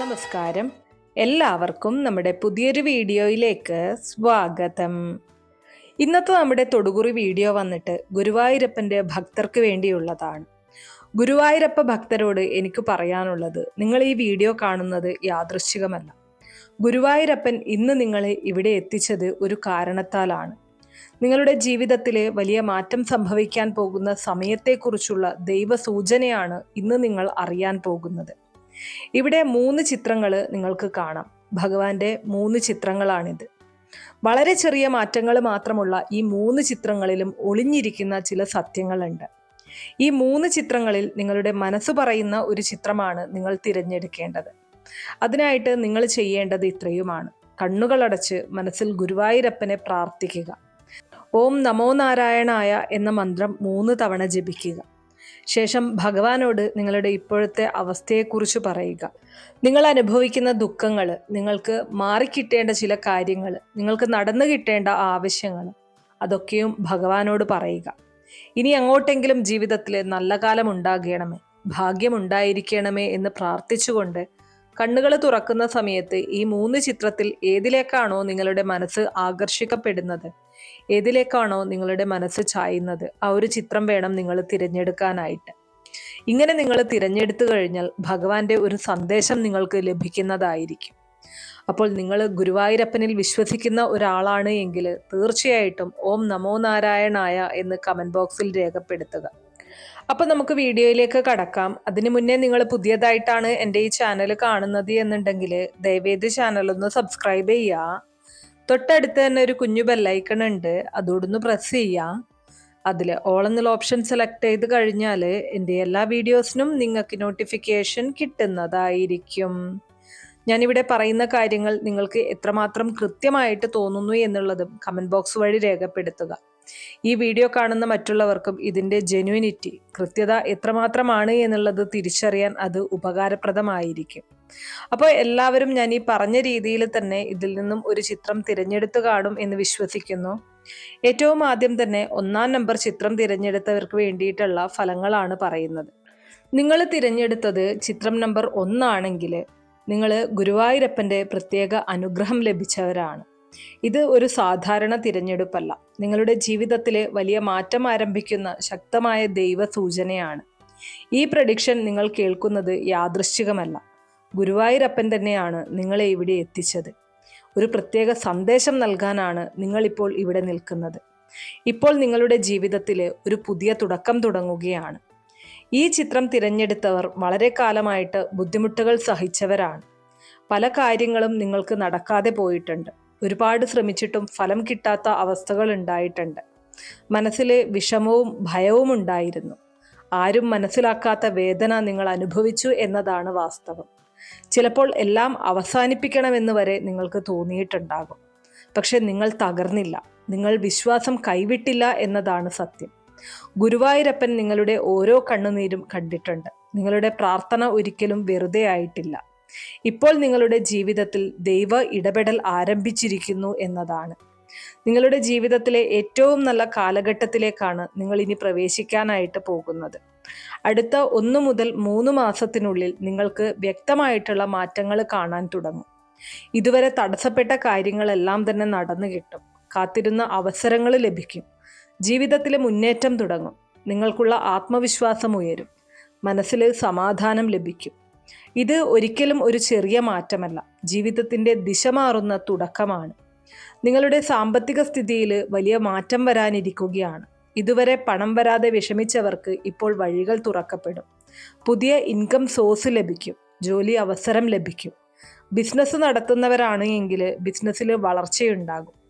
നമസ്കാരം. എല്ലാവർക്കും നമ്മുടെ പുതിയൊരു വീഡിയോയിലേക്ക് സ്വാഗതം. ഇന്നത്തെ നമ്മുടെ തൊടുകുറി വീഡിയോ വന്നിട്ട് ഗുരുവായൂരപ്പന്റെ ഭക്തർക്ക് വേണ്ടിയുള്ളതാണ്. ഗുരുവായൂരപ്പ ഭക്തരോട് എനിക്ക് പറയാനുള്ളത് നിങ്ങൾ ഈ വീഡിയോ കാണുന്നത് യാദൃശ്ചികമല്ല. ഗുരുവായൂരപ്പൻ ഇന്ന് നിങ്ങളെ ഇവിടെ എത്തിച്ചത് ഒരു കാരണത്താലാണ്. നിങ്ങളുടെ ജീവിതത്തിലെ വലിയ മാറ്റം സംഭവിക്കാൻ പോകുന്ന സമയത്തെക്കുറിച്ചുള്ള ദൈവസൂചനയാണ് ഇന്ന് നിങ്ങൾ അറിയാൻ പോകുന്നത്. ഇവിടെ മൂന്ന് ചിത്രങ്ങൾ നിങ്ങൾക്ക് കാണാം. ഭഗവാന്റെ മൂന്ന് ചിത്രങ്ങളാണിത്. വളരെ ചെറിയ മാറ്റങ്ങൾ മാത്രമുള്ള ഈ മൂന്ന് ചിത്രങ്ങളിലും ഒളിഞ്ഞിരിക്കുന്ന ചില സത്യങ്ങളുണ്ട്. ഈ മൂന്ന് ചിത്രങ്ങളിൽ നിങ്ങളുടെ മനസ്സ് പറയുന്ന ഒരു ചിത്രമാണ് നിങ്ങൾ തിരഞ്ഞെടുക്കേണ്ടത്. അതിനായിട്ട് നിങ്ങൾ ചെയ്യേണ്ടത് ഇത്രയുമാണ്. കണ്ണുകളടച്ച് മനസ്സിൽ ഗുരുവായൂരപ്പനെ പ്രാർത്ഥിക്കുക. ഓം നമോ നാരായണായ എന്ന മന്ത്രം മൂന്ന് തവണ ജപിക്കുക. ശേഷം ഭഗവാനോട് നിങ്ങളുടെ ഇപ്പോഴത്തെ അവസ്ഥയെക്കുറിച്ച് പറയുക. നിങ്ങൾ അനുഭവിക്കുന്ന ദുഃഖങ്ങൾ നിങ്ങൾക്ക് മാറിക്കിട്ടേണ്ട ചില കാര്യങ്ങൾ നിങ്ങൾക്ക് നടന്നു കിട്ടേണ്ട ആവശ്യങ്ങൾ അതൊക്കെയും ഭഗവാനോട് പറയുക. ഇനി അങ്ങോട്ടെങ്കിലും ജീവിതത്തിൽ നല്ല കാലം ഉണ്ടാകണമേ ഭാഗ്യമുണ്ടായിരിക്കണമേ എന്ന് പ്രാർത്ഥിച്ചുകൊണ്ട് കണ്ണുകൾ തുറക്കുന്ന സമയത്ത് ഈ മൂന്ന് ചിത്രത്തിൽ ഏതിലേക്കാണോ നിങ്ങളുടെ മനസ്സ് ആകർഷിക്കപ്പെടുന്നത്? ഏതിലേക്കാണോ നിങ്ങളുടെ മനസ്സ് ചായുന്നത് ആ ഒരു ചിത്രം വേണം നിങ്ങൾ തിരഞ്ഞെടുക്കാനായിട്ട്. ഇങ്ങനെ നിങ്ങൾ തിരഞ്ഞെടുത്തു കഴിഞ്ഞാൽ ഭഗവാന്റെ ഒരു സന്ദേശം നിങ്ങൾക്ക് ലഭിക്കുന്നതായിരിക്കും. അപ്പോൾ നിങ്ങൾ ഗുരുവായൂരപ്പനിൽ വിശ്വസിക്കുന്ന ഒരാളാണ് എങ്കിൽ തീർച്ചയായിട്ടും ഓം നമോ നാരായണായ എന്ന് കമന്റ് ബോക്സിൽ രേഖപ്പെടുത്തുക. അപ്പോൾ നമുക്ക് വീഡിയോയിലേക്ക് കടക്കാം. അതിനു മുന്നേ നിങ്ങൾ പുതിയതായിട്ടാണ് എന്റെ ഈ ചാനൽ കാണുന്നത് എന്നുണ്ടെങ്കിൽ ദയവേത് ചാനലൊന്ന് സബ്സ്ക്രൈബ് ചെയ്യുക. തൊട്ടടുത്ത് തന്നെ ഒരു കുഞ്ഞു ബെല്ലൈക്കൺ ഉണ്ട്. അതോടൊന്ന് പ്രസ് ചെയ്യാം. അതിൽ ഓൾ ഓപ്ഷൻ സെലക്ട് ചെയ്ത് കഴിഞ്ഞാൽ എന്റെ എല്ലാ വീഡിയോസിനും നിങ്ങൾക്ക് നോട്ടിഫിക്കേഷൻ കിട്ടുന്നതായിരിക്കും. ഞാനിവിടെ പറയുന്ന കാര്യങ്ങൾ നിങ്ങൾക്ക് എത്രമാത്രം കൃത്യമായിട്ട് തോന്നുന്നു എന്നുള്ളതും കമന്റ് ബോക്സ് വഴി രേഖപ്പെടുത്തുക. ഈ വീഡിയോ കാണുന്ന മറ്റുള്ളവർക്കും ഇതിന്റെ ജെന്യൂനിറ്റി കൃത്യത എത്രമാത്രമാണ് എന്നുള്ളത് തിരിച്ചറിയാൻ അത് ഉപകാരപ്രദമായിരിക്കും. അപ്പോൾ എല്ലാവരും ഞാൻ ഈ പറഞ്ഞ രീതിയിൽ തന്നെ ഇതിൽ നിന്നും ഒരു ചിത്രം തിരഞ്ഞെടുത്ത് കാണും എന്ന് വിശ്വസിക്കുന്നു. ഏറ്റവും ആദ്യം തന്നെ ഒന്നാം നമ്പർ ചിത്രം തിരഞ്ഞെടുത്തവർക്ക് വേണ്ടിയിട്ടുള്ള ഫലങ്ങളാണ് പറയുന്നത്. നിങ്ങൾ തിരഞ്ഞെടുത്തത് ചിത്രം നമ്പർ ഒന്നാണെങ്കിൽ നിങ്ങൾ ഗുരുവായൂരപ്പന്റെ പ്രത്യേക അനുഗ്രഹം ലഭിച്ചവരാണ്. ഇത് ഒരു സാധാരണ തിരഞ്ഞെടുപ്പല്ല. നിങ്ങളുടെ ജീവിതത്തിലെ വലിയ മാറ്റം ആരംഭിക്കുന്ന ശക്തമായ ദൈവ സൂചനയാണ് ഈ പ്രഡിക്ഷൻ നിങ്ങൾ കേൾക്കുന്നത് യാദൃശ്ചികമല്ല. ഗുരുവായൂരപ്പൻ തന്നെയാണ് നിങ്ങളെ ഇവിടെ എത്തിച്ചത്. ഒരു പ്രത്യേക സന്ദേശം നൽകാനാണ് നിങ്ങളിപ്പോൾ ഇവിടെ നിൽക്കുന്നത്. ഇപ്പോൾ നിങ്ങളുടെ ജീവിതത്തിൽ ഒരു പുതിയ തുടക്കം തുടങ്ങുകയാണ്. ഈ ചിത്രം തിരഞ്ഞെടുത്തവർ വളരെ കാലമായിട്ട് ബുദ്ധിമുട്ടുകൾ സഹിച്ചവരാണ്. പല കാര്യങ്ങളും നിങ്ങൾക്ക് നടക്കാതെ പോയിട്ടുണ്ട്. ഒരുപാട് ശ്രമിച്ചിട്ടും ഫലം കിട്ടാത്ത അവസ്ഥകൾ ഉണ്ടായിട്ടുണ്ട്. മനസ്സിലെ വിഷമവും ഭയവും ഉണ്ടായിരുന്നു. ആരും മനസ്സിലാക്കാത്ത വേദന നിങ്ങൾ അനുഭവിച്ചു എന്നതാണ് വാസ്തവം. ചിലപ്പോൾ എല്ലാം അവസാനിപ്പിക്കണമെന്ന് വരെ നിങ്ങൾക്ക് തോന്നിയിട്ടുണ്ടാകും. പക്ഷെ നിങ്ങൾ തകർന്നില്ല. നിങ്ങൾ വിശ്വാസം കൈവിട്ടില്ല എന്നതാണ് സത്യം. ഗുരുവായൂരപ്പൻ നിങ്ങളുടെ ഓരോ കണ്ണുനീരും കണ്ടിട്ടുണ്ട്. നിങ്ങളുടെ പ്രാർത്ഥന ഒരിക്കലും വെറുതെ ആയിട്ടില്ല. ഇപ്പോൾ നിങ്ങളുടെ ജീവിതത്തിൽ ദൈവ ഇടപെടൽ ആരംഭിച്ചിരിക്കുന്നു എന്നതാണ്. നിങ്ങളുടെ ജീവിതത്തിലെ ഏറ്റവും നല്ല കാലഘട്ടത്തിലേക്കാണ് നിങ്ങൾ ഇനി പ്രവേശിക്കാനായിട്ട് പോകുന്നത്. അടുത്ത ഒന്ന് മുതൽ മൂന്ന് മാസത്തിനുള്ളിൽ നിങ്ങൾക്ക് വ്യക്തമായിട്ടുള്ള മാറ്റങ്ങൾ കാണാൻ തുടങ്ങും. ഇതുവരെ തടസ്സപ്പെട്ട കാര്യങ്ങളെല്ലാം തന്നെ നടന്നു കിട്ടും. കാത്തിരുന്ന അവസരങ്ങൾ ലഭിക്കും. ജീവിതത്തിലെ മുന്നേറ്റം തുടങ്ങും. നിങ്ങൾക്കുള്ള ആത്മവിശ്വാസം ഉയരും. മനസ്സിൽ സമാധാനം ലഭിക്കും. ഇത് ഒരിക്കലും ഒരു ചെറിയ മാറ്റമല്ല. ജീവിതത്തിന്റെ ദിശ മാറുന്ന തുടക്കമാണ്. നിങ്ങളുടെ സാമ്പത്തിക സ്ഥിതിയിൽ വലിയ മാറ്റം വരാനിരിക്കുകയാണ്. ഇതുവരെ പണം വരാതെ വിഷമിച്ചവർക്ക് ഇപ്പോൾ വഴികൾ തുറക്കപ്പെടും. പുതിയ ഇൻകം സോഴ്സ് ലഭിക്കും. ജോലി അവസരം ലഭിക്കും. ബിസിനസ് നടത്തുന്നവരാണ് എങ്കിൽ ബിസിനസ്സിൽ വളർച്ചയുണ്ടാകും.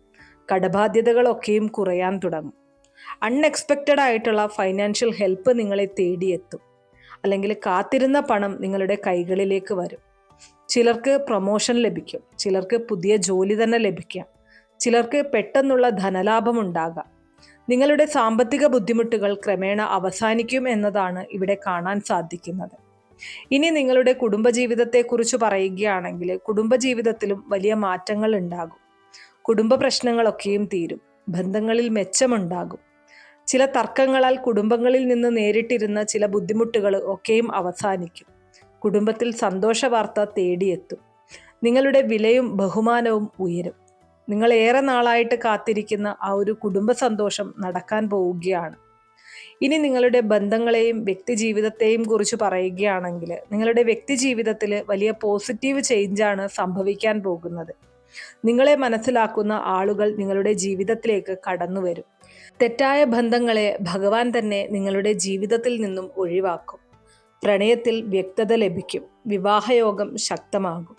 കടബാധ്യതകളൊക്കെയും കുറയാൻ തുടങ്ങും. അൺഎക്സ്പെക്റ്റഡ് ആയിട്ടുള്ള ഫൈനാൻഷ്യൽ ഹെൽപ്പ് നിങ്ങളെ തേടിയെത്തും. അല്ലെങ്കിൽ കാത്തിരുന്ന പണം നിങ്ങളുടെ കൈകളിലേക്ക് വരും. ചിലർക്ക് പ്രൊമോഷൻ ലഭിക്കും. ചിലർക്ക് പുതിയ ജോലി തന്നെ ലഭിക്കാം. ചിലർക്ക് പെട്ടെന്നുള്ള ധനലാഭം ഉണ്ടാകാം. നിങ്ങളുടെ സാമ്പത്തിക ബുദ്ധിമുട്ടുകൾ ക്രമേണ അവസാനിക്കും എന്നതാണ് ഇവിടെ കാണാൻ സാധിക്കുന്നത്. ഇനി നിങ്ങളുടെ കുടുംബജീവിതത്തെക്കുറിച്ച് പറയുകയാണെങ്കിൽ കുടുംബജീവിതത്തിലും വലിയ മാറ്റങ്ങൾ ഉണ്ടാകും. കുടുംബ പ്രശ്നങ്ങളൊക്കെയും തീരും. ബന്ധങ്ങളിൽ മെച്ചമുണ്ടാകും. ചില തർക്കങ്ങളാൽ കുടുംബങ്ങളിൽ നിന്ന് നേരിട്ടിരുന്ന ചില ബുദ്ധിമുട്ടുകൾ ഒക്കെയും അവസാനിക്കും. കുടുംബത്തിൽ സന്തോഷ വാർത്ത തേടിയെത്തും. നിങ്ങളുടെ വിലയും ബഹുമാനവും ഉയരും. നിങ്ങൾ ഏറെ നാളായിട്ട് കാത്തിരിക്കുന്ന ആ ഒരു കുടുംബ സന്തോഷം നടക്കാൻ പോവുകയാണ്. ഇനി നിങ്ങളുടെ ബന്ധങ്ങളെയും വ്യക്തിജീവിതത്തെയും കുറിച്ച് പറയുകയാണെങ്കിൽ നിങ്ങളുടെ വ്യക്തിജീവിതത്തിൽ വലിയ പോസിറ്റീവ് ചേഞ്ചാണ് സംഭവിക്കാൻ പോകുന്നത്. നിങ്ങളെ മനസ്സിലാക്കുന്ന ആളുകൾ നിങ്ങളുടെ ജീവിതത്തിലേക്ക് കടന്നു വരും തെറ്റായ ബന്ധങ്ങളെ ഭഗവാൻ തന്നെ നിങ്ങളുടെ ജീവിതത്തിൽ നിന്നും ഒഴിവാക്കും. പ്രണയത്തിൽ വ്യക്തത ലഭിക്കും. വിവാഹയോഗം ശക്തമാകും.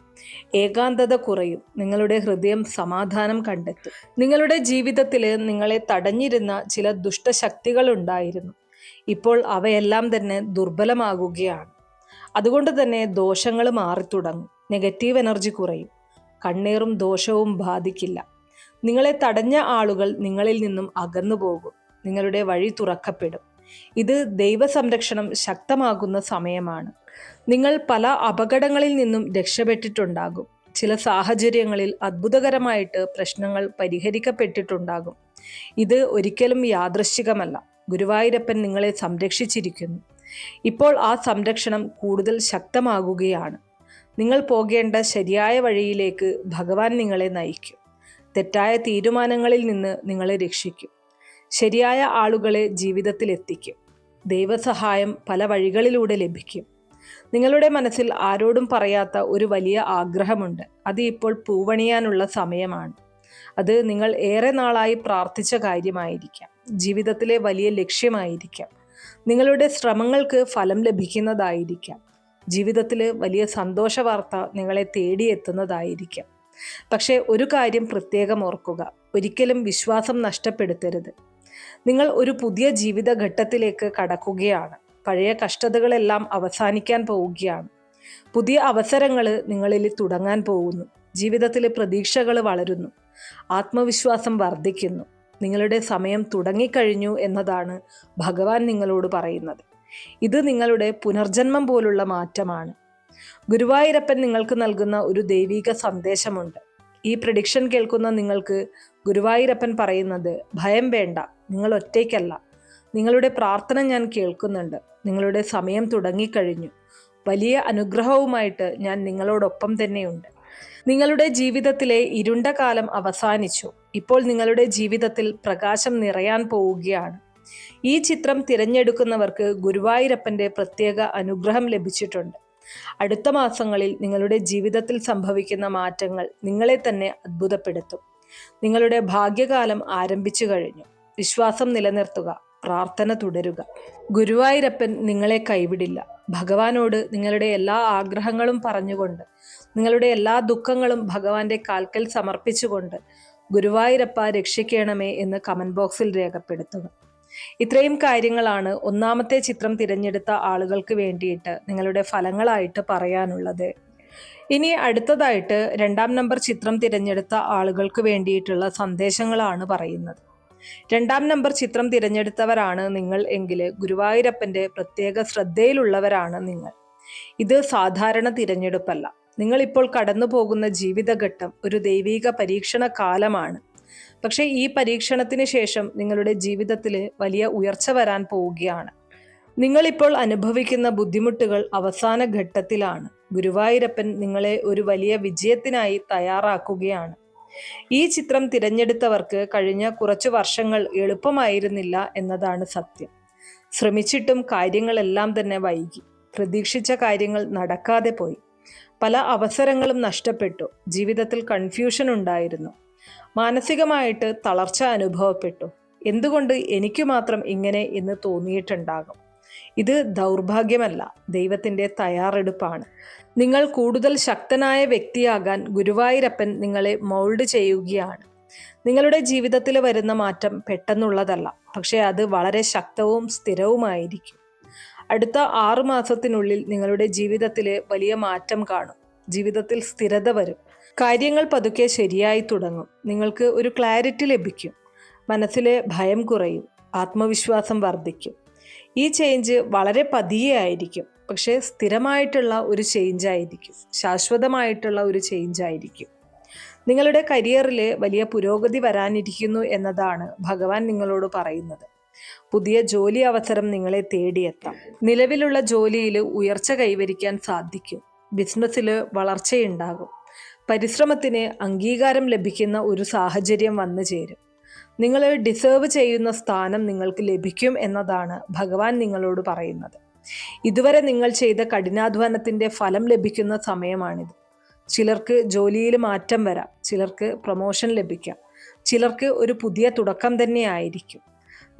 ഏകാന്തത കുറയും. നിങ്ങളുടെ ഹൃദയം സമാധാനം കണ്ടെത്തും. നിങ്ങളുടെ ജീവിതത്തിൽ നിങ്ങളെ തടഞ്ഞിരുന്ന ചില ദുഷ്ടശക്തികൾ ഉണ്ടായിരുന്നു. ഇപ്പോൾ അവയെല്ലാം തന്നെ ദുർബലമാകുകയാണ്. അതുകൊണ്ട് തന്നെ ദോഷങ്ങൾ മാറിത്തുടങ്ങും. നെഗറ്റീവ് എനർജി കുറയും. കണ്ണീറും ദോഷവും ബാധിക്കില്ല. നിങ്ങളെ തടഞ്ഞ ആളുകൾ നിങ്ങളിൽ നിന്നും അകന്നു പോകും. നിങ്ങളുടെ വഴി തുറക്കപ്പെടും. ഇത് ദൈവസംരക്ഷണം ശക്തമാകുന്ന സമയമാണ്. നിങ്ങൾ പല അപകടങ്ങളിൽ നിന്നും രക്ഷപ്പെട്ടിട്ടുണ്ടാകും. ചില സാഹചര്യങ്ങളിൽ അത്ഭുതകരമായിട്ട് പ്രശ്നങ്ങൾ പരിഹരിക്കപ്പെട്ടിട്ടുണ്ടാകും. ഇത് ഒരിക്കലും യാദൃശ്ചികമല്ല. ഗുരുവായൂരപ്പൻ നിങ്ങളെ സംരക്ഷിച്ചിരിക്കുന്നു. ഇപ്പോൾ ആ സംരക്ഷണം കൂടുതൽ ശക്തമാകുകയാണ്. നിങ്ങൾ പോകേണ്ട ശരിയായ വഴിയിലേക്ക് ഭഗവാൻ നിങ്ങളെ നയിക്കും. തെറ്റായ തീരുമാനങ്ങളിൽ നിന്ന് നിങ്ങളെ രക്ഷിക്കും. ശരിയായ ആളുകളെ ജീവിതത്തിൽ എത്തിക്കും. ദൈവസഹായം പല വഴികളിലൂടെ ലഭിക്കും. നിങ്ങളുടെ മനസ്സിൽ ആരോടും പറയാത്ത ഒരു വലിയ ആഗ്രഹമുണ്ട്. അത് ഇപ്പോൾ പൂവണിയാനുള്ള സമയമാണ്. അത് നിങ്ങൾ ഏറെ നാളായി പ്രാർത്ഥിച്ച കാര്യമായിരിക്കാം. ജീവിതത്തിലെ വലിയ ലക്ഷ്യമായിരിക്കാം. നിങ്ങളുടെ ശ്രമങ്ങൾക്ക് ഫലം ലഭിക്കുന്നതായിരിക്കാം. ജീവിതത്തിൽ വലിയ സന്തോഷ വാർത്ത നിങ്ങളെ തേടിയെത്തുന്നതായിരിക്കാം. പക്ഷേ ഒരു കാര്യം പ്രത്യേകം ഓർക്കുക. ഒരിക്കലും വിശ്വാസം നഷ്ടപ്പെടുത്തരുത്. നിങ്ങൾ ഒരു പുതിയ ജീവിതഘട്ടത്തിലേക്ക് കടക്കുകയാണ്. പഴയ കഷ്ടതകളെല്ലാം അവസാനിക്കാൻ പോവുകയാണ്. പുതിയ അവസരങ്ങൾ നിങ്ങളിൽ തുടങ്ങാൻ പോകുന്നു. ജീവിതത്തിലെ പ്രതീക്ഷകൾ വളരുന്നു. ആത്മവിശ്വാസം വർദ്ധിക്കുന്നു. നിങ്ങളുടെ സമയം തുടങ്ങിക്കഴിഞ്ഞു എന്നതാണ് ഭഗവാൻ നിങ്ങളോട് പറയുന്നത്. ഇത് നിങ്ങളുടെ പുനർജന്മം പോലുള്ള മാറ്റമാണ്. ഗുരുവായൂരപ്പൻ നിങ്ങൾക്ക് നൽകുന്ന ഒരു ദൈവിക സന്ദേശമുണ്ട്. ഈ പ്രഡിക്ഷൻ കേൾക്കുന്ന നിങ്ങൾക്ക് ഗുരുവായൂരപ്പൻ പറയുന്നത് ഭയം വേണ്ട നിങ്ങൾ ഒറ്റയ്ക്കല്ല. നിങ്ങളുടെ പ്രാർത്ഥന ഞാൻ കേൾക്കുന്നുണ്ട്. നിങ്ങളുടെ സമയം തുടങ്ങിക്കഴിഞ്ഞു. വലിയ അനുഗ്രഹവുമായിട്ട് ഞാൻ നിങ്ങളോടൊപ്പം തന്നെയുണ്ട്. നിങ്ങളുടെ ജീവിതത്തിലെ ഇരുണ്ട കാലം അവസാനിച്ചു. ഇപ്പോൾ നിങ്ങളുടെ ജീവിതത്തിൽ പ്രകാശം നിറയാൻ പോവുകയാണ്. ഈ ചിത്രം തിരഞ്ഞെടുക്കുന്നവർക്ക് ഗുരുവായൂരപ്പന്റെ പ്രത്യേക അനുഗ്രഹം ലഭിച്ചിട്ടുണ്ട്. അടുത്ത മാസങ്ങളിൽ നിങ്ങളുടെ ജീവിതത്തിൽ സംഭവിക്കുന്ന മാറ്റങ്ങൾ നിങ്ങളെ തന്നെ അത്ഭുതപ്പെടുത്തും. നിങ്ങളുടെ ഭാഗ്യകാലം ആരംഭിച്ചു കഴിഞ്ഞു. വിശ്വാസം നിലനിർത്തുക പ്രാർത്ഥന തുടരുക. ഗുരുവായൂരപ്പൻ നിങ്ങളെ കൈവിടില്ല. ഭഗവാനോട് നിങ്ങളുടെ എല്ലാ ആഗ്രഹങ്ങളും പറഞ്ഞുകൊണ്ട് നിങ്ങളുടെ എല്ലാ ദുഃഖങ്ങളും ഭഗവാന്റെ കാൽക്കൽ സമർപ്പിച്ചുകൊണ്ട് ഗുരുവായൂരപ്പ രക്ഷിക്കണമേ എന്ന് കമന്റ് ബോക്സിൽ രേഖപ്പെടുത്തുക. ഇത്രയും കാര്യങ്ങളാണ് ഒന്നാമത്തെ ചിത്രം തിരഞ്ഞെടുത്ത ആളുകൾക്ക് വേണ്ടിയിട്ട് നിങ്ങളുടെ ഫലങ്ങളായിട്ട് പറയാനുള്ളത്. ഇനി അടുത്തതായിട്ട് രണ്ടാം നമ്പർ ചിത്രം തിരഞ്ഞെടുത്ത ആളുകൾക്ക് വേണ്ടിയിട്ടുള്ള സന്ദേശങ്ങളാണ് പറയുന്നത്. രണ്ടാം നമ്പർ ചിത്രം തിരഞ്ഞെടുത്തവരാണ് നിങ്ങൾ എങ്കിൽ ഗുരുവായൂരപ്പന്റെ പ്രത്യേക ശ്രദ്ധയിലുള്ളവരാണ് നിങ്ങൾ. ഇത് സാധാരണ തിരഞ്ഞെടുപ്പല്ല. നിങ്ങളിപ്പോൾ കടന്നു പോകുന്ന ജീവിതഘട്ടം ഒരു ദൈവീക പരീക്ഷണ കാലമാണ്. പക്ഷേ ഈ പരീക്ഷണത്തിന് ശേഷം നിങ്ങളുടെ ജീവിതത്തിൽ വലിയ ഉയർച്ച വരാൻ പോവുകയാണ്. നിങ്ങളിപ്പോൾ അനുഭവിക്കുന്ന ബുദ്ധിമുട്ടുകൾ അവസാന ഘട്ടത്തിലാണ്. ഗുരുവായൂരപ്പൻ നിങ്ങളെ ഒരു വലിയ വിജയത്തിനായി തയ്യാറാക്കുകയാണ്. ഈ ചിത്രം തിരഞ്ഞെടുത്തവർക്ക് കഴിഞ്ഞ കുറച്ചു വർഷങ്ങൾ എളുപ്പമായിരുന്നില്ല എന്നതാണ് സത്യം. ശ്രമിച്ചിട്ടും കാര്യങ്ങളെല്ലാം തന്നെ വൈകി. പ്രതീക്ഷിച്ച കാര്യങ്ങൾ നടക്കാതെ പോയി. പല അവസരങ്ങളും നഷ്ടപ്പെട്ടു. ജീവിതത്തിൽ കൺഫ്യൂഷൻ ഉണ്ടായിരുന്നു. മാനസികമായിട്ട് തളർച്ച അനുഭവപ്പെട്ടു. എന്തുകൊണ്ട് എനിക്ക് മാത്രം ഇങ്ങനെ എന്ന് തോന്നിയിട്ടുണ്ടാകും? ഇത് ദൗർഭാഗ്യമല്ല ദൈവത്തിന്റെ തയ്യാറെടുപ്പാണ്. നിങ്ങൾ കൂടുതൽ ശക്തനായ വ്യക്തിയാകാൻ ഗുരുവായൂരപ്പൻ നിങ്ങളെ മൗൾഡ് ചെയ്യുകയാണ്. നിങ്ങളുടെ ജീവിതത്തിൽ വരുന്ന മാറ്റം പെട്ടെന്നുള്ളതല്ല പക്ഷേ അത് വളരെ ശക്തവും സ്ഥിരവുമായിരിക്കും. അടുത്ത ആറു മാസത്തിനുള്ളിൽ നിങ്ങളുടെ ജീവിതത്തിലെ വലിയ മാറ്റം കാണും. ജീവിതത്തിൽ സ്ഥിരത വരും. കാര്യങ്ങൾ പതുക്കെ ശരിയായി തുടങ്ങും. നിങ്ങൾക്ക് ഒരു ക്ലാരിറ്റി ലഭിക്കും. മനസ്സിലെ ഭയം കുറയും. ആത്മവിശ്വാസം വർദ്ധിക്കും. ഈ ചേഞ്ച് വളരെ പതിയെ ആയിരിക്കും. പക്ഷേ സ്ഥിരമായിട്ടുള്ള ഒരു ചേഞ്ച് ആയിരിക്കും. ശാശ്വതമായിട്ടുള്ള ഒരു ചേഞ്ച് ആയിരിക്കും. നിങ്ങളുടെ കരിയറിൽ വലിയ പുരോഗതി വരാനിരിക്കുന്നു എന്നതാണ് ഭഗവാൻ നിങ്ങളോട് പറയുന്നത്. പുതിയ ജോലി അവസരം നിങ്ങളെ തേടിയെത്താം. നിലവിലുള്ള ജോലിയിൽ ഉയർച്ച കൈവരിക്കാൻ സാധിക്കും. ബിസിനസ്സിൽ വളർച്ചയുണ്ടാകും. പരിശ്രമത്തിന് അംഗീകാരം ലഭിക്കുന്ന ഒരു സാഹചര്യം വന്നു ചേരും. നിങ്ങൾ ഡിസേർവ് ചെയ്യുന്ന സ്ഥാനം നിങ്ങൾക്ക് ലഭിക്കും എന്നതാണ് ഭഗവാൻ നിങ്ങളോട് പറയുന്നത്. ഇതുവരെ നിങ്ങൾ ചെയ്ത കഠിനാധ്വാനത്തിന്റെ ഫലം ലഭിക്കുന്ന സമയമാണിത്. ചിലർക്ക് ജോലിയിൽ മാറ്റം വരാം ചിലർക്ക് പ്രൊമോഷൻ ലഭിക്കാം ചിലർക്ക് ഒരു പുതിയ തുടക്കം തന്നെ ആയിരിക്കും.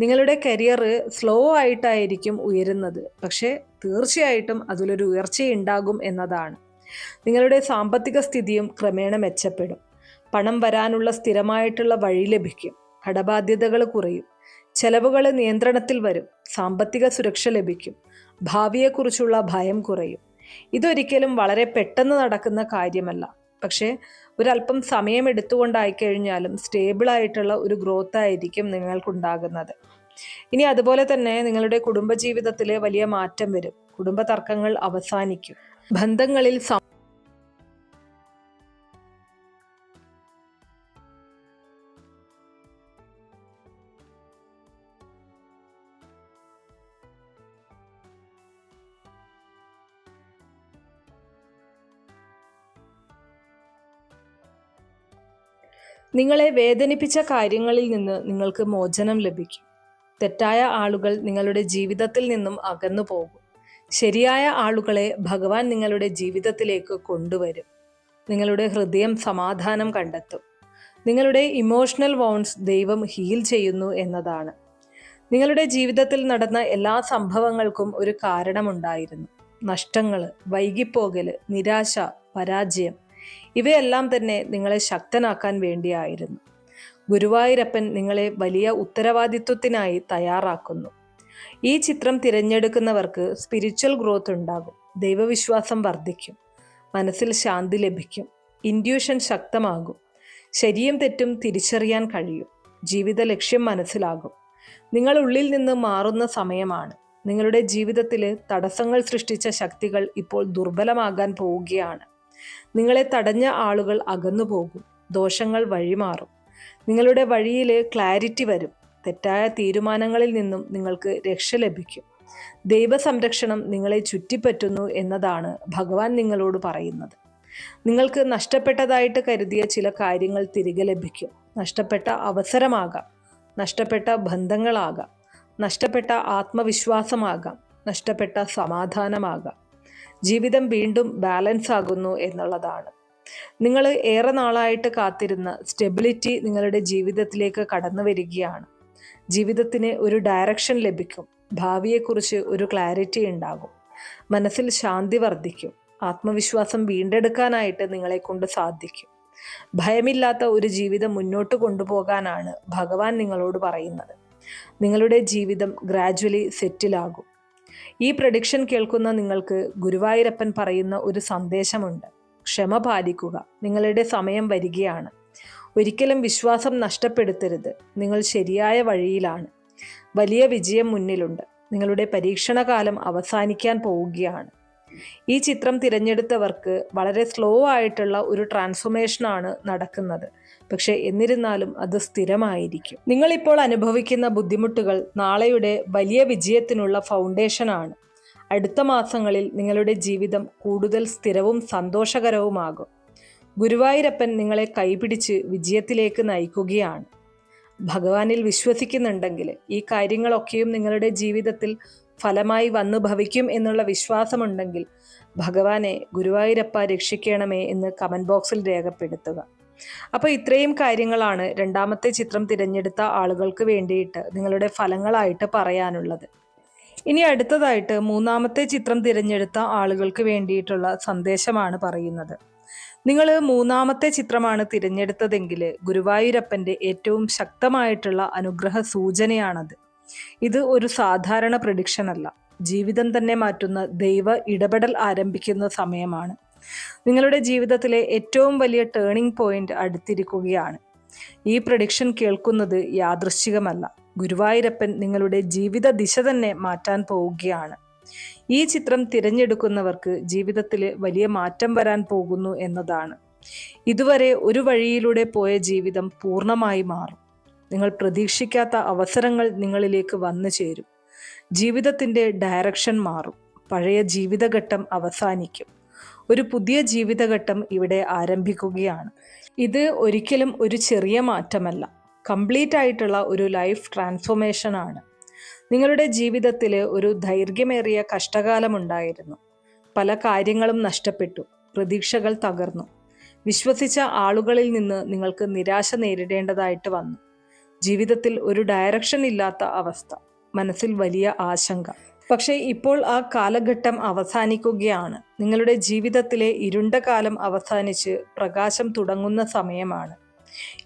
നിങ്ങളുടെ കരിയർ സ്ലോ ആയിട്ടായിരിക്കും ഉയരുന്നത് പക്ഷേ തീർച്ചയായിട്ടും അതിലൊരു ഉയർച്ചയുണ്ടാകും എന്നതാണ്. നിങ്ങളുടെ സാമ്പത്തിക സ്ഥിതിയും ക്രമേണ മെച്ചപ്പെടും. പണം വരാനുള്ള സ്ഥിരമായിട്ടുള്ള വഴി ലഭിക്കും. കടബാധ്യതകൾ കുറയും. ചെലവുകൾ നിയന്ത്രണത്തിൽ വരും. സാമ്പത്തിക സുരക്ഷ ലഭിക്കും. ഭാവിയെക്കുറിച്ചുള്ള ഭയം കുറയും. ഇതൊരിക്കലും വളരെ പെട്ടെന്ന് നടക്കുന്ന കാര്യമല്ല. പക്ഷേ ഒരല്പം സമയം എടുത്തുകൊണ്ടായി കഴിഞ്ഞാലും സ്റ്റേബിളായിട്ടുള്ള ഒരു ഗ്രോത്ത് ആയിരിക്കും നിങ്ങൾക്കുണ്ടാകുന്നത്. ഇനി അതുപോലെ തന്നെ നിങ്ങളുടെ കുടുംബജീവിതത്തിലെ വലിയ മാറ്റം വരും. കുടുംബ തർക്കങ്ങൾ അവസാനിക്കും. ബന്ധങ്ങളിൽ നിങ്ങളെ വേദനിപ്പിച്ച കാര്യങ്ങളിൽ നിന്ന് നിങ്ങൾക്ക് മോചനം ലഭിക്കും. തെറ്റായ ആളുകൾ നിങ്ങളുടെ ജീവിതത്തിൽ നിന്നും അകന്നു പോകും ശരിയായ ആളുകളെ ഭഗവാൻ നിങ്ങളുടെ ജീവിതത്തിലേക്ക് കൊണ്ടുവരും. നിങ്ങളുടെ ഹൃദയം സമാധാനം കണ്ടെത്തും. നിങ്ങളുടെ ഇമോഷണൽ വോൺസ് ദൈവം ഹീൽ ചെയ്യുന്നു എന്നതാണ്. നിങ്ങളുടെ ജീവിതത്തിൽ നടന്ന എല്ലാ സംഭവങ്ങൾക്കും ഒരു കാരണമുണ്ടായിരുന്നു. നഷ്ടങ്ങൾ വൈകിപ്പോകൽ നിരാശ പരാജയം ഇവയെല്ലാം തന്നെ നിങ്ങളെ ശക്തനാക്കാൻ വേണ്ടിയായിരുന്നു. ഗുരുവായൂരപ്പൻ നിങ്ങളെ വലിയ ഉത്തരവാദിത്വത്തിനായി തയ്യാറാക്കുന്നു. ഈ ചിത്രം തിരഞ്ഞെടുക്കുന്നവർക്ക് സ്പിരിച്വൽ ഗ്രോത്ത് ഉണ്ടാകും. ദൈവവിശ്വാസം വർദ്ധിക്കും. മനസ്സിൽ ശാന്തി ലഭിക്കും. ഇൻഡ്യൂഷൻ ശക്തമാകും. ശരിയും തെറ്റും തിരിച്ചറിയാൻ കഴിയും. ജീവിത ലക്ഷ്യം മനസ്സിലാകും. നിങ്ങൾ ഉള്ളിൽ നിന്ന് മാറുന്ന സമയമാണ്. നിങ്ങളുടെ ജീവിതത്തിൽ തടസ്സങ്ങൾ സൃഷ്ടിച്ച ശക്തികൾ ഇപ്പോൾ ദുർബലമാകാൻ പോവുകയാണ്. നിങ്ങളെ തടഞ്ഞ ആളുകൾ അകന്നു പോകും ദോഷങ്ങൾ വഴിമാറും. നിങ്ങളുടെ വഴിയിൽ ക്ലാരിറ്റി വരും. തെറ്റായ തീരുമാനങ്ങളിൽ നിന്നും നിങ്ങൾക്ക് രക്ഷ ലഭിക്കും. ദൈവസംരക്ഷണം നിങ്ങളെ ചുറ്റിപ്പറ്റുന്നു എന്നതാണ് ഭഗവാൻ നിങ്ങളോട് പറയുന്നത്. നിങ്ങൾക്ക് നഷ്ടപ്പെട്ടതായിട്ട് കരുതിയ ചില കാര്യങ്ങൾ തിരികെ ലഭിക്കും. നഷ്ടപ്പെട്ട അവസരമാകാം. നഷ്ടപ്പെട്ട ബന്ധങ്ങളാകാം. നഷ്ടപ്പെട്ട ആത്മവിശ്വാസമാകാം. നഷ്ടപ്പെട്ട സമാധാനമാകാം. ജീവിതം വീണ്ടും ബാലൻസ് ആകുന്നു എന്നുള്ളതാണ്. നിങ്ങൾ ഏറെ നാളായിട്ട് കാത്തിരുന്ന സ്റ്റെബിലിറ്റി നിങ്ങളുടെ ജീവിതത്തിലേക്ക് കടന്നു വരികയാണ് ജീവിതത്തിന് ഒരു ഡയറക്ഷൻ ലഭിക്കും. ഭാവിയെക്കുറിച്ച് ഒരു ക്ലാരിറ്റി ഉണ്ടാകും. മനസ്സിൽ ശാന്തി വർദ്ധിക്കും. ആത്മവിശ്വാസം വീണ്ടെടുക്കാനായിട്ട് നിങ്ങളെ കൊണ്ട് സാധിക്കും. ഭയമില്ലാത്ത ഒരു ജീവിതം മുന്നോട്ട് കൊണ്ടുപോകാനാണ് ഭഗവാൻ നിങ്ങളോട് പറയുന്നത്. നിങ്ങളുടെ ജീവിതം ഗ്രാജ്വലി സെറ്റിലാകും ഈ പ്രഡിക്ഷൻ കേൾക്കുന്ന നിങ്ങൾക്ക് ഗുരുവായൂരപ്പൻ പറയുന്ന ഒരു സന്ദേശമുണ്ട്. ക്ഷമ പാലിക്കുക. നിങ്ങളുടെ സമയം വരികയാണ്. ഒരിക്കലും വിശ്വാസം നഷ്ടപ്പെടുത്തരുത്. നിങ്ങൾ ശരിയായ വഴിയിലാണ്. വലിയ വിജയം മുന്നിലുണ്ട്. നിങ്ങളുടെ പരീക്ഷണകാലം അവസാനിക്കാൻ പോവുകയാണ്. ഈ ചിത്രം തിരഞ്ഞെടുത്തവർക്ക് വളരെ സ്ലോ ആയിട്ടുള്ള ഒരു ട്രാൻസ്ഫോർമേഷനാണ് നടക്കുന്നത്. പക്ഷേ എന്നിരുന്നാലും അത് സ്ഥിരമായിരിക്കും. നിങ്ങളിപ്പോൾ അനുഭവിക്കുന്ന ബുദ്ധിമുട്ടുകൾ നാളെയുടെ വലിയ വിജയത്തിനുള്ള ഫൗണ്ടേഷനാണ് അടുത്ത മാസങ്ങളിൽ നിങ്ങളുടെ ജീവിതം കൂടുതൽ സ്ഥിരവും സന്തോഷകരവുമാകും. ഗുരുവായൂരപ്പൻ നിങ്ങളെ കൈപിടിച്ച് വിജയത്തിലേക്ക് നയിക്കുകയാണ്. ഭഗവാനിൽ വിശ്വസിക്കുന്നുണ്ടെങ്കിൽ ഈ കാര്യങ്ങളൊക്കെയും നിങ്ങളുടെ ജീവിതത്തിൽ ഫലമായി വന്നു ഭവിക്കും എന്നുള്ള വിശ്വാസമുണ്ടെങ്കിൽ ഭഗവാനെ ഗുരുവായൂരപ്പ രക്ഷിക്കണമേ എന്ന് കമന്റ് ബോക്സിൽ രേഖപ്പെടുത്തുക. അപ്പോൾ ഇത്രയും കാര്യങ്ങളാണ് രണ്ടാമത്തെ ചിത്രം തിരഞ്ഞെടുത്ത ആളുകൾക്ക് വേണ്ടിയിട്ട് നിങ്ങളുടെ ഫലങ്ങളായിട്ട് പറയാനുള്ളത്. ഇനി അടുത്തതായിട്ട് മൂന്നാമത്തെ ചിത്രം തിരഞ്ഞെടുത്ത ആളുകൾക്ക് വേണ്ടിയിട്ടുള്ള സന്ദേശമാണ് പറയുന്നത്. നിങ്ങൾ മൂന്നാമത്തെ ചിത്രമാണ് തിരഞ്ഞെടുത്തതെങ്കിൽ ഗുരുവായൂരപ്പന്റെ ഏറ്റവും ശക്തമായിട്ടുള്ള അനുഗ്രഹ സൂചനയാണത്. ഇത് ഒരു സാധാരണ പ്രഡിക്ഷൻ അല്ല. ജീവിതം തന്നെ മാറ്റുന്ന ദൈവ ഇടപെടൽ ആരംഭിക്കുന്ന സമയമാണ്. നിങ്ങളുടെ ജീവിതത്തിലെ ഏറ്റവും വലിയ ടേണിംഗ് പോയിന്റ് അടുത്തിരിക്കുകയാണ്. ഈ പ്രഡിക്ഷൻ കേൾക്കുന്നത് യാദൃശ്ചികമല്ല. ഗുരുവായൂരപ്പൻ നിങ്ങളുടെ ജീവിത ദിശ തന്നെ മാറ്റാൻ പോവുകയാണ്. ഈ ചിത്രം തിരഞ്ഞെടുക്കുന്നവർക്ക് ജീവിതത്തിൽ വലിയ മാറ്റം വരാൻ പോകുന്നു എന്നതാണ്. ഇതുവരെ ഒരു വഴിയിലൂടെ പോയ ജീവിതം പൂർണമായി മാറും. നിങ്ങൾ പ്രതീക്ഷിക്കാത്ത അവസരങ്ങൾ നിങ്ങളിലേക്ക് വന്നു ചേരും. ജീവിതത്തിന്റെ ഡയറക്ഷൻ മാറും. പഴയ ജീവിതഘട്ടം അവസാനിക്കും. ഒരു പുതിയ ജീവിതഘട്ടം ഇവിടെ ആരംഭിക്കുകയാണ്. ഇത് ഒരിക്കലും ഒരു ചെറിയ മാറ്റമല്ല. കംപ്ലീറ്റ് ആയിട്ടുള്ള ഒരു ലൈഫ് ട്രാൻസ്ഫോർമേഷൻ ആണ്. നിങ്ങളുടെ ജീവിതത്തിൽ ഒരു ദൈർഘ്യമേറിയ കഷ്ടകാലമുണ്ടായിരുന്നു. പല കാര്യങ്ങളും നഷ്ടപ്പെട്ടു. പ്രതീക്ഷകൾ തകർന്നു. വിശ്വസിച്ച ആളുകളിൽ നിന്ന് നിങ്ങൾക്ക് നിരാശ നേരിടേണ്ടതായിട്ട് വന്നു. ജീവിതത്തിൽ ഒരു ഡയറക്ഷൻ ഇല്ലാത്ത അവസ്ഥ. മനസ്സിൽ വലിയ ആശങ്ക. പക്ഷേ ഇപ്പോൾ ആ കാലഘട്ടം അവസാനിക്കുകയാണ്. നിങ്ങളുടെ ജീവിതത്തിലെ ഇരുണ്ട കാലം അവസാനിച്ച് പ്രകാശം തുടങ്ങുന്ന സമയമാണ്.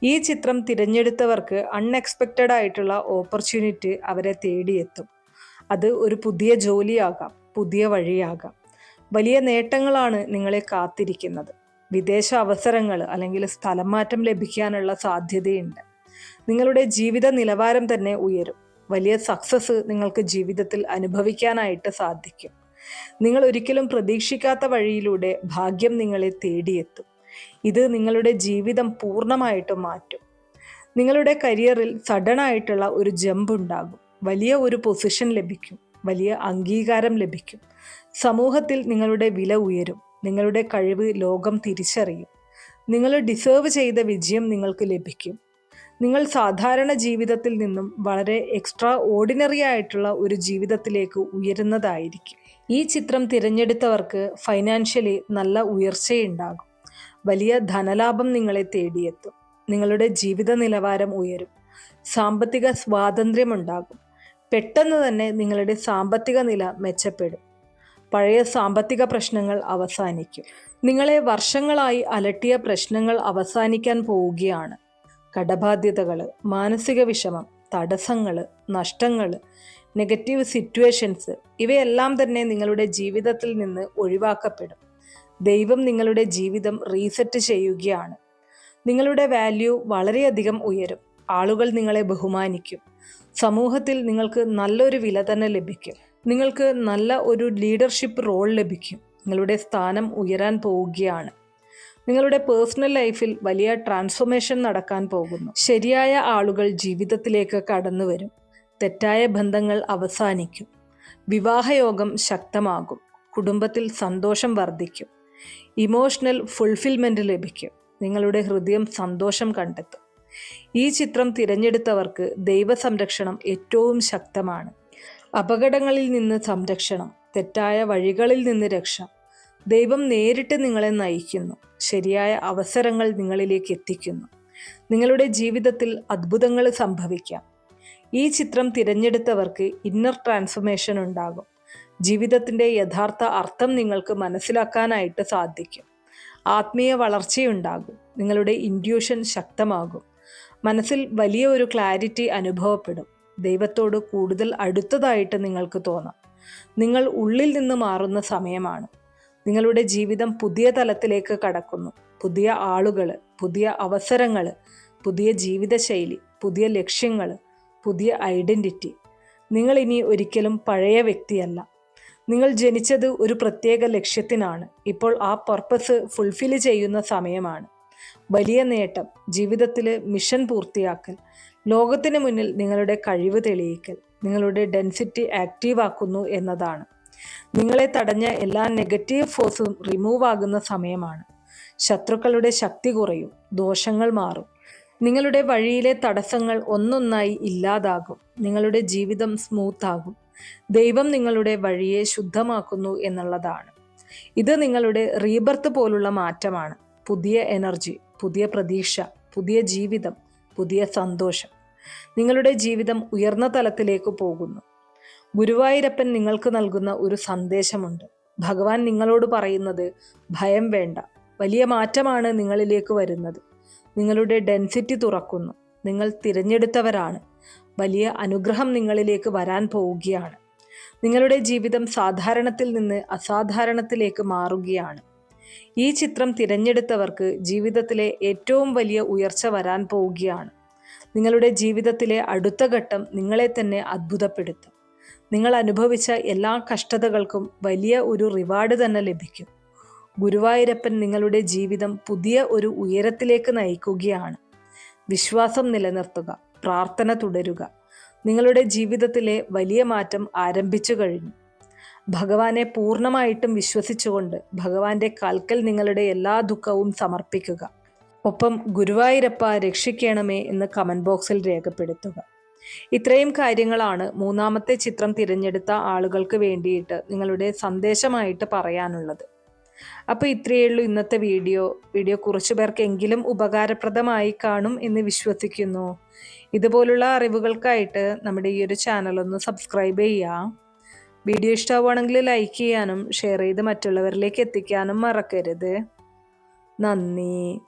ഈ ചിത്രം തിരഞ്ഞെടുത്തവർക്ക് അൺഎക്സ്പെക്റ്റഡ് ആയിട്ടുള്ള ഓപ്പർച്യൂണിറ്റി അവരെ തേടിയെത്തും. അത് ഒരു പുതിയ ജോലിയാകാം പുതിയ വഴിയാകാം. വലിയ നേട്ടങ്ങളാണ് നിങ്ങളെ കാത്തിരിക്കുന്നത്. വിദേശ അവസരങ്ങൾ അല്ലെങ്കിൽ സ്ഥലം മാറ്റം ലഭിക്കാനുള്ള സാധ്യതയുണ്ട്. നിങ്ങളുടെ ജീവിത നിലവാരം തന്നെ ഉയരും. വലിയ സക്സസ് നിങ്ങൾക്ക് ജീവിതത്തിൽ അനുഭവിക്കാനായിട്ട് സാധിക്കും. നിങ്ങൾ ഒരിക്കലും പ്രതീക്ഷിക്കാത്ത വഴിയിലൂടെ ഭാഗ്യം നിങ്ങളെ തേടിയെത്തും. ഇത് നിങ്ങളുടെ ജീവിതം പൂർണമായിട്ടും മാറ്റും. നിങ്ങളുടെ കരിയറിൽ സഡനായിട്ടുള്ള ഒരു ജമ്പ് ഉണ്ടാകും. വലിയ ഒരു പൊസിഷൻ ലഭിക്കും. വലിയ അംഗീകാരം ലഭിക്കും. സമൂഹത്തിൽ നിങ്ങളുടെ വില ഉയരും. നിങ്ങളുടെ കഴിവ് ലോകം തിരിച്ചറിയും. നിങ്ങൾ ഡിസേർവ് ചെയ്ത വിജയം നിങ്ങൾക്ക് ലഭിക്കും. നിങ്ങൾ സാധാരണ ജീവിതത്തിൽ നിന്നും വളരെ എക്സ്ട്രാ ഓർഡിനറി ആയിട്ടുള്ള ഒരു ജീവിതത്തിലേക്ക് ഉയരുന്നതായിരിക്കും. ഈ ചിത്രം തിരഞ്ഞെടുത്തവർക്ക് ഫൈനാൻഷ്യലി നല്ല ഉയർച്ചയുണ്ടാകും. വലിയ ധനലാഭം നിങ്ങളെ തേടിയെത്തും. നിങ്ങളുടെ ജീവിത നിലവാരം ഉയരും. സാമ്പത്തിക സ്വാതന്ത്ര്യം ഉണ്ടാകും പെട്ടെന്ന് തന്നെ നിങ്ങളുടെ സാമ്പത്തിക നില മെച്ചപ്പെടും. പഴയ സാമ്പത്തിക പ്രശ്നങ്ങൾ അവസാനിക്കും. നിങ്ങളെ വർഷങ്ങളായി അലട്ടിയ പ്രശ്നങ്ങൾ അവസാനിക്കാൻ പോവുകയാണ്. കടബാധ്യതകൾ മാനസിക വിഷമം തടസ്സങ്ങൾ നഷ്ടങ്ങൾ നെഗറ്റീവ് സിറ്റുവേഷൻസ് ഇവയെല്ലാം തന്നെ നിങ്ങളുടെ ജീവിതത്തിൽ നിന്ന് ഒഴിവാക്കപ്പെടും. ദൈവം നിങ്ങളുടെ ജീവിതം റീസെറ്റ് ചെയ്യുകയാണ്. നിങ്ങളുടെ വാല്യൂ വളരെയധികം ഉയരും. ആളുകൾ നിങ്ങളെ ബഹുമാനിക്കും. സമൂഹത്തിൽ നിങ്ങൾക്ക് നല്ലൊരു വില തന്നെ ലഭിക്കും. നിങ്ങൾക്ക് നല്ല ഒരു ലീഡർഷിപ്പ് റോൾ ലഭിക്കും. നിങ്ങളുടെ സ്ഥാനം ഉയരാൻ പോവുകയാണ്. നിങ്ങളുടെ പേഴ്സണൽ ലൈഫിൽ വലിയ ട്രാൻസ്ഫോർമേഷൻ നടക്കാൻ പോകുന്നു. ശരിയായ ആളുകൾ ജീവിതത്തിലേക്ക് കടന്നു വരും തെറ്റായ ബന്ധങ്ങൾ അവസാനിക്കും. വിവാഹയോഗം ശക്തമാകും. കുടുംബത്തിൽ സന്തോഷം വർദ്ധിക്കും. ഇമോഷണൽ ഫുൾഫിൽമെന്റ് ലഭിക്കും. നിങ്ങളുടെ ഹൃദയം സന്തോഷം കണ്ടെത്തും. ഈ ചിത്രം തിരഞ്ഞെടുത്തവർക്ക് ദൈവസംരക്ഷണം ഏറ്റവും ശക്തമാണ്. അപകടങ്ങളിൽ നിന്ന് സംരക്ഷണം തെറ്റായ വഴികളിൽ നിന്ന് രക്ഷ. ദൈവം നേരിട്ട് നിങ്ങളെ നയിക്കുന്നു. ശരിയായ അവസരങ്ങൾ നിങ്ങളിലേക്ക് എത്തിക്കുന്നു. നിങ്ങളുടെ ജീവിതത്തിൽ അത്ഭുതങ്ങൾ സംഭവിക്കാം. ഈ ചിത്രം തിരഞ്ഞെടുത്തവർക്ക് ഇന്നർ ട്രാൻസ്ഫർമേഷൻ ഉണ്ടാകും. ജീവിതത്തിന്റെ യഥാർത്ഥ അർത്ഥം നിങ്ങൾക്ക് മനസ്സിലാക്കാനായിട്ട് സാധിക്കും. ആത്മീയ വളർച്ചയുണ്ടാകും. നിങ്ങളുടെ ഇൻഡ്യൂഷൻ ശക്തമാകും. മനസ്സിൽ വലിയ ഒരു ക്ലാരിറ്റി അനുഭവപ്പെടും. ദൈവത്തോട് കൂടുതൽ അടുത്തതായിട്ട് നിങ്ങൾക്ക് തോന്നാം. നിങ്ങൾ ഉള്ളിൽ നിന്ന് മാറുന്ന സമയമാണ്. നിങ്ങളുടെ ജീവിതം പുതിയ തലത്തിലേക്ക് കടക്കുന്നു. പുതിയ ആളുകൾ പുതിയ അവസരങ്ങൾ പുതിയ ജീവിതശൈലി പുതിയ ലക്ഷ്യങ്ങൾ പുതിയ ഐഡന്റിറ്റി നിങ്ങൾ ഇനി ഒരിക്കലും പഴയ വ്യക്തിയല്ല. നിങ്ങൾ ജനിച്ചത് ഒരു പ്രത്യേക ലക്ഷ്യത്തിനാണ്. ഇപ്പോൾ ആ പർപ്പസ് ഫുൾഫിൽ ചെയ്യുന്ന സമയമാണ്. വലിയ നേട്ടം ജീവിതത്തിൽ മിഷൻ പൂർത്തിയാക്കൽ ലോകത്തിന് മുന്നിൽ നിങ്ങളുടെ കഴിവ് തെളിയിക്കൽ നിങ്ങളുടെ ഡെൻസിറ്റി ആക്റ്റീവ് ആക്കുന്നു എന്നതാണ്. നിങ്ങളെ തടഞ്ഞ എല്ലാ നെഗറ്റീവ് ഫോഴ്സും റിമൂവ് ആകുന്ന സമയമാണ്. ശത്രുക്കളുടെ ശക്തി കുറയും ദോഷങ്ങൾ മാറും. നിങ്ങളുടെ വഴിയിലെ തടസ്സങ്ങൾ ഒന്നൊന്നായി ഇല്ലാതാകും. നിങ്ങളുടെ ജീവിതം സ്മൂത്ത് ആകും. ദൈവം നിങ്ങളുടെ വഴിയെ ശുദ്ധമാക്കുന്നു എന്നുള്ളതാണ്. ഇത് നിങ്ങളുടെ റീബർത്ത് പോലുള്ള മാറ്റമാണ്. പുതിയ എനർജി പുതിയ പ്രതീക്ഷ പുതിയ ജീവിതം പുതിയ സന്തോഷം. നിങ്ങളുടെ ജീവിതം ഉയർന്ന തലത്തിലേക്ക് പോകുന്നു. ഗുരുവായൂരപ്പൻ നിങ്ങൾക്ക് നൽകുന്ന ഒരു സന്ദേശമുണ്ട്. ഭഗവാൻ നിങ്ങളോട് പറയുന്നത് ഭയം വേണ്ട. വലിയ മാറ്റമാണ് നിങ്ങളിലേക്ക് വരുന്നത്. നിങ്ങളുടെ ഡെൻസിറ്റി തുറക്കുന്നു. നിങ്ങൾ തിരഞ്ഞെടുത്തവരാണ്. വലിയ അനുഗ്രഹം നിങ്ങളിലേക്ക് വരാൻ പോവുകയാണ്. നിങ്ങളുടെ ജീവിതം സാധാരണത്തിൽ നിന്ന് അസാധാരണത്തിലേക്ക് മാറുകയാണ്. ഈ ചിത്രം തിരഞ്ഞെടുത്തവർക്ക് ജീവിതത്തിലെ ഏറ്റവും വലിയ ഉയർച്ച വരാൻ പോവുകയാണ്. നിങ്ങളുടെ ജീവിതത്തിലെ അടുത്ത ഘട്ടം നിങ്ങളെ തന്നെ അത്ഭുതപ്പെടുത്തും. നിങ്ങൾ അനുഭവിച്ച എല്ലാ കഷ്ടതകൾക്കും വലിയ ഒരു റിവാർഡ് തന്നെ ലഭിക്കും. ഗുരുവായൂരപ്പൻ നിങ്ങളുടെ ജീവിതം പുതിയ ഒരു ഉയരത്തിലേക്ക് നയിക്കുകയാണ്. വിശ്വാസം നിലനിർത്തുക. പ്രാർത്ഥന തുടരുക. നിങ്ങളുടെ ജീവിതത്തിലെ വലിയ മാറ്റം ആരംഭിച്ചു കഴിഞ്ഞു. ഭഗവാനെ പൂർണമായിട്ടും വിശ്വസിച്ചുകൊണ്ട് ഭഗവാന്റെ കാൽക്കൽ നിങ്ങളുടെ എല്ലാ ദുഃഖവും സമർപ്പിക്കുക. ഒപ്പം ഗുരുവായൂരപ്പ രക്ഷിക്കണമേ എന്ന് കമന്റ് ബോക്സിൽ രേഖപ്പെടുത്തുക. ഇത്രയും കാര്യങ്ങളാണ് മൂന്നാമത്തെ ചിത്രം തിരഞ്ഞെടുത്ത ആളുകൾക്ക് വേണ്ടിയിട്ട് നിങ്ങളുടെ സന്ദേശമായിട്ട് പറയാനുള്ളത്. അപ്പോൾ ഇത്രയേ ഉള്ളൂ ഇന്നത്തെ വീഡിയോ. വീഡിയോ കുറച്ചു പേർക്കെങ്കിലും ഉപകാരപ്രദമായി കാണും എന്ന് വിശ്വസിക്കുന്നു. ഇതുപോലുള്ള അറിവുകൾക്കായിട്ട് നമ്മുടെ ഈ ഒരു ചാനൽ ഒന്ന് സബ്സ്ക്രൈബ് ചെയ്യുക വീഡിയോ ഇഷ്ടമാവുകയാണെങ്കിൽ ലൈക്ക് ചെയ്യാനും ഷെയർ ചെയ്ത് മറ്റുള്ളവരിലേക്ക് എത്തിക്കാനും മറക്കരുത്. നന്ദി.